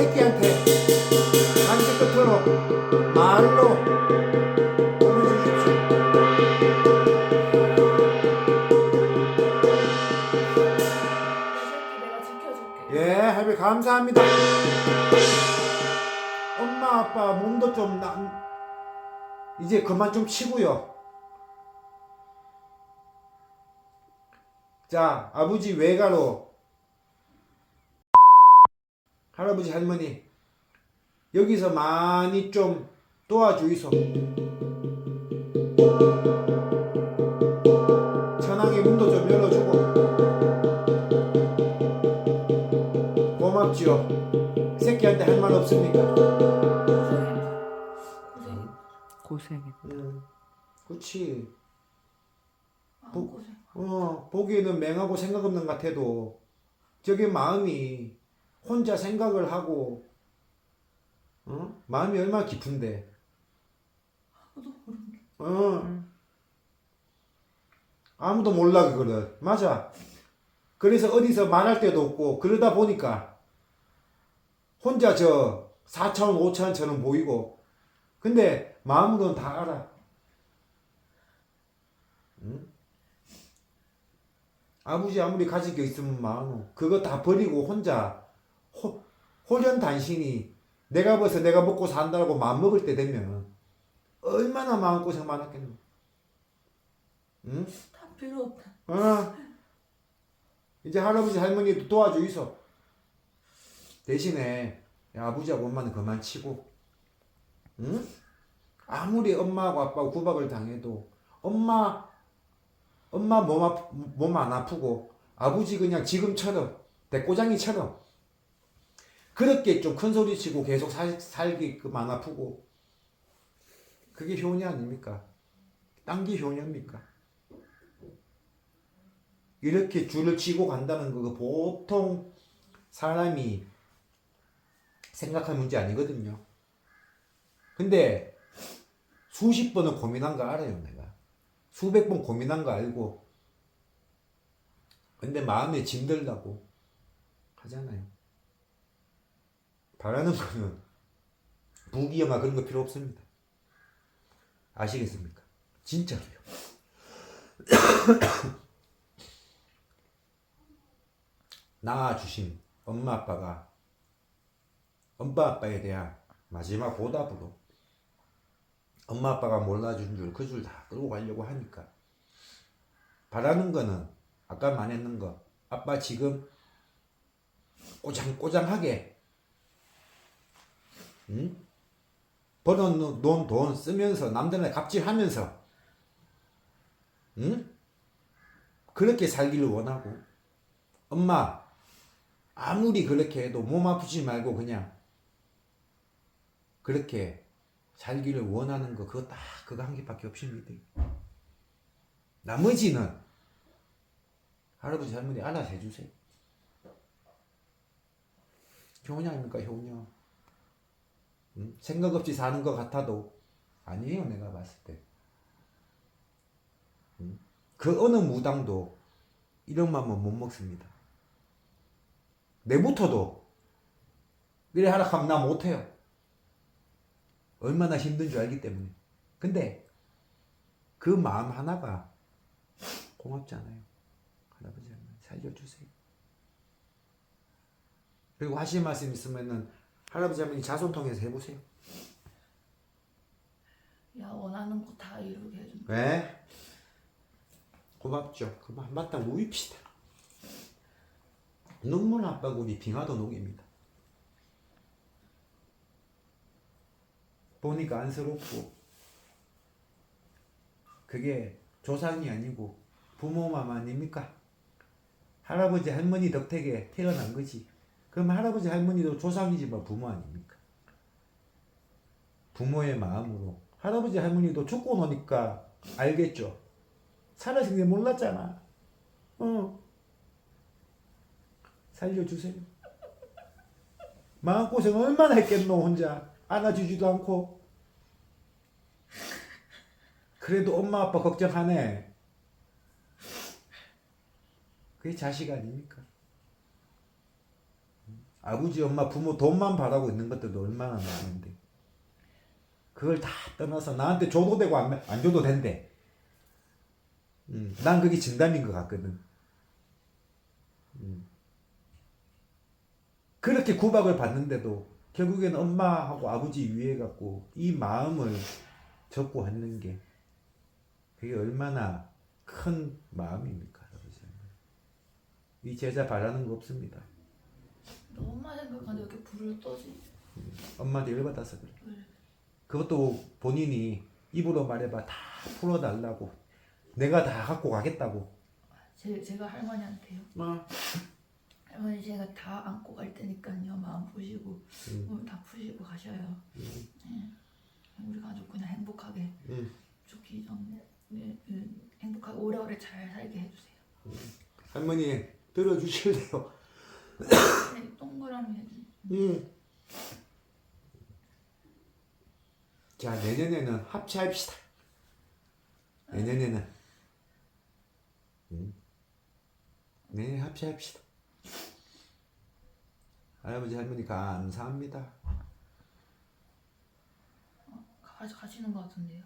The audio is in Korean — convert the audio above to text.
새끼한테 한지 끝으로 말로 아빠 몸도 좀 나, 이제 그만 좀 치고요. 자, 아버지 외가로 할아버지 할머니 여기서 많이 좀 도와주이소. 천왕의 문도 좀 열어주고 고맙지요. 새끼한테 할 말 없습니까? 고생. 고생. 고생했다. 응. 그렇지. 아, 보- 고생. 어, 보기에는 맹하고 생각 없는 것 같아도 저게 마음이 혼자 생각을 하고 어? 마음이 얼마나 깊은데 아무도 모르는 게. 어. 응. 아무도 몰라 그거를 맞아 그래서 어디서 말할 데도 없고 그러다 보니까 혼자 저 4차원 5차원처럼 보이고 근데 마음으로는 다 알아 응? 아버지 아무리 가질 게 있으면 마음 그거 다 버리고 혼자 호, 홀연단신이 내가 벌써 내가 먹고 산다고 마음 먹을 때 되면 얼마나 마음고생 많았겠노 응? 다 필요 없다. 어. 이제 할아버지 할머니도 도와주이소. 대신에 야, 아버지하고 엄마는 그만 치고, 응? 아무리 엄마하고 아빠하고 구박을 당해도 엄마 엄마 몸, 아프, 몸안 아프고 아버지 그냥 지금처럼 대꼬장이처럼 그렇게 좀 큰 소리 치고 계속 살, 살게끔 안 아프고 그게 효녀 아닙니까? 딴게 효녀입니까? 이렇게 줄을 치고 간다는 거 보통 사람이 생각할 문제 아니거든요. 근데 수십 번을 고민한 거 알아요, 내가. 수백 번 고민한 거 알고. 근데 마음에 짐들다고 하잖아요. 바라는 거는 부귀영화 그런 거 필요 없습니다. 아시겠습니까? 진짜로요. 낳아주신 엄마 아빠가 엄마 아빠에 대한 마지막 보답으로 엄마 아빠가 몰라준 줄 그 줄 다 끌고 가려고 하니까. 바라는 거는 아까 말했는 거. 아빠 지금 꼬장꼬장하게. 응? 벌어놓은 돈 쓰면서 남들한테 갑질하면서. 응? 그렇게 살기를 원하고. 엄마 아무리 그렇게 해도 몸 아프지 말고 그냥 그렇게 살기를 원하는 거 그거 딱 그거 한 개밖에 없습니다. 나머지는 할아버지 할머니 알아서 해주세요. 효녀 아닙니까 효녀. 응? 생각 없이 사는 것 같아도 아니에요 내가 봤을 때. 응? 그 어느 무당도 이런 맘은 못 먹습니다. 내부터도 그래 하라 하면 나 못해요. 얼마나 힘든 줄 알기 때문에. 근데 그 마음 하나가 고맙잖아요. 할아버지 할머니 살려주세요. 그리고 하실 말씀 있으면은 할아버지 할머니 자손 통해서 해보세요. 야 원하는 거 다 이루게 해준다. 왜? 고맙죠. 그만 한바탕 우입시다. 눈물 한 방울이 빙하도 녹입니다. 보니까 안쓰럽고 그게 조상이 아니고 부모맘 아닙니까? 할아버지 할머니 덕택에 태어난 거지. 그럼 할아버지 할머니도 조상이지만 부모 아닙니까? 부모의 마음으로 할아버지 할머니도 죽고 노니까 알겠죠. 살아신 게 몰랐잖아. 어. 살려주세요. 마음고생 얼마나 했겠노 혼자 안아주지도 않고 그래도 엄마 아빠 걱정하네. 그게 자식 아닙니까? 아버지 엄마 부모 돈만 바라고 있는 것들도 얼마나 많은데 그걸 다 떠나서 나한테 줘도 되고 안, 안 줘도 된대. 음, 난 그게 진담인 것 같거든. 음. 그렇게 구박을 받는데도 결국에는 엄마하고 아버지 위해 갖고 이 마음을 접고 하는 게 그게 얼마나 큰 마음입니까, 아버지. 이 제자 바라는 거 없습니다. 엄마 생각하는데 왜 이렇게 불을 떠지? 엄마한테 열받아서 그래. 왜? 그것도 본인이 입으로 말해봐 다 풀어달라고 내가 다 갖고 가겠다고 제, 제가 할머니한테요. 어. 할머니 제가 다 안고 갈 테니까요. 마음 푸시고 음. 몸 다 푸시고 가셔요. 네. 우리 가족 그냥 행복하게 음. 좋기 좀 네, 네, 행복하게 오래오래 잘 살게 해주세요. 할머니 들어주실래요? 네, 동그라미 해주. 음. 자 내년에는 합체합시다 내년에는 음. 내년에 합체합시다 할아버지 할머니 감사합니다 가, 가시는 것 같은데요.